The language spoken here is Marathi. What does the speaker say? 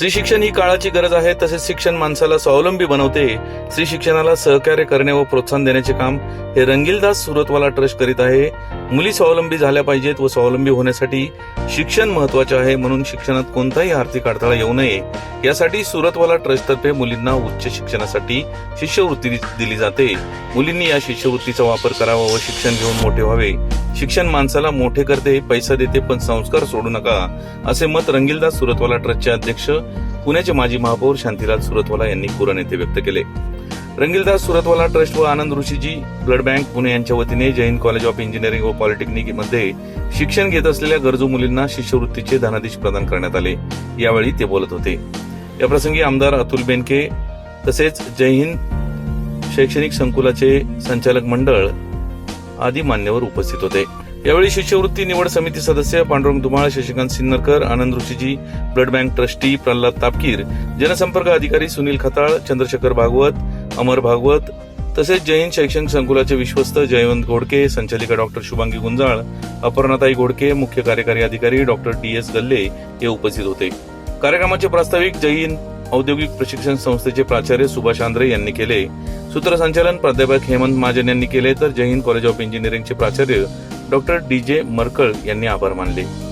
स्त्री शिक्षण ही काळाची गरज आहे तसेच शिक्षण माणसाला स्वावलंबी बनवते. स्त्री शिक्षणाला सहकार्य करणे व प्रोत्साहन देण्याचे काम हे रंगीलदास सुरतवाला ट्रस्ट करीत आहे. मुली स्वावलंबी झाल्या पाहिजेत व स्वावलंबी होण्यासाठी शिक्षण महत्त्वाचे आहे म्हणून शिक्षणात कोणताही आर्थिक अडथळा येऊ नये. यासाठी सुरतवाला ट्रस्टतर्फे मुलींना उच्च शिक्षणासाठी शिष्यवृत्ती दिली जाते. मुलींनी या शिष्यवृत्तीचा वापर करावा व शिक्षण घेऊन मोठे व्हावे. शिक्षण माणसाला मोठे करते पैसा देते पण संस्कार सोडू नका असे मत रंगीलदास सुरतवाला ट्रस्टचे अध्यक्ष पुण्याचे माजी महापौर शांतीलाल सुरतवाला यांनी कुरण येथे व्यक्त केले. रंगीलदास सुरतवाला ट्रस्ट व आनंद ऋषीजी ब्लड बँक पुणे यांच्या वतीने जैन कॉलेज ऑफ इंजिनिअरिंग व पॉलिटेक्निकमध्ये शिक्षण घेत असलेल्या गरजू मुलींना शिष्यवृत्तीचे धनादेश प्रदान करण्यात आले. यावेळी ते बोलत होते. या प्रसंगी आमदार अतुल बेनके तसेच जय हिंद शैक्षणिक संकुलाचे संचालक मंडळ आदी मान्यवर उपस्थित होते. यावेळी शिष्यवृत्ती निवड समिती सदस्य Pandurang Dhumal Shashikant Sinnarkar Anand Rishiji blood bank trustee Pralhad Tapkir जनसंपर्क अधिकारी सुनील खताळ चंद्रशेखर भागवत अमर भागवत तसेच जैन शैक्षणिक संकुलाचे विश्वस्त जयवंत घोडके संचालिका डॉक्टर शुभांगी गुंजाळ अपर्णाताई घोडके मुख्य कार्यकारी अधिकारी डॉक्टर डी. एस गल्ले हे उपस्थित होते. कार्यक्रमाचे प्रास्ताविक जैन औद्योगिक प्रशिक्षण संस्थेचे प्राचार्य सुभाष आंद्रे यांनी केले. सूत्रसंचालन प्राध्यापक हेमंत महाजन यांनी केले तर जैन कॉलेज ऑफ इंजिनिअरिंगचे प्राचार्य डॉक्टर डी जे मरकळ यांनी आभार मानले.